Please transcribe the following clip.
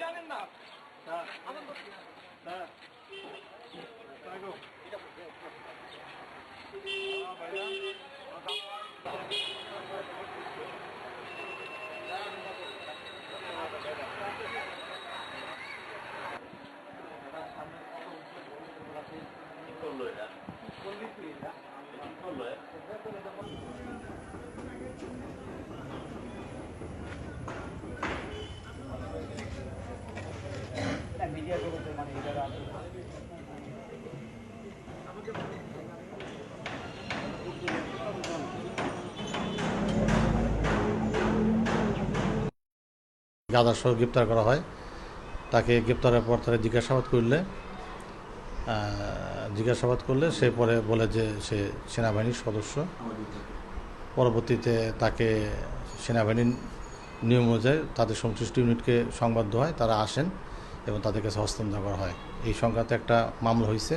জানেন না। হ্যাঁ হ্যাঁ তাইগো গাদা সহ গ্রেপ্তার করা হয়। তাকে গ্রেপ্তারের পর তাকে জিজ্ঞাসাবাদ করলে জিজ্ঞাসাবাদ করলে সে পরে বলে যে সে সেনাবাহিনীর সদস্য। পরবর্তীতে তাকে সেনাবাহিনীর নিয়ম অনুযায়ী তাদের সংশ্লিষ্ট ইউনিটকে সংবাদ হয় তারা আসেন এবং তাদের কাছে হস্তান্তর করা হয়। এই সংক্রান্তে একটা মামলা হয়েছে।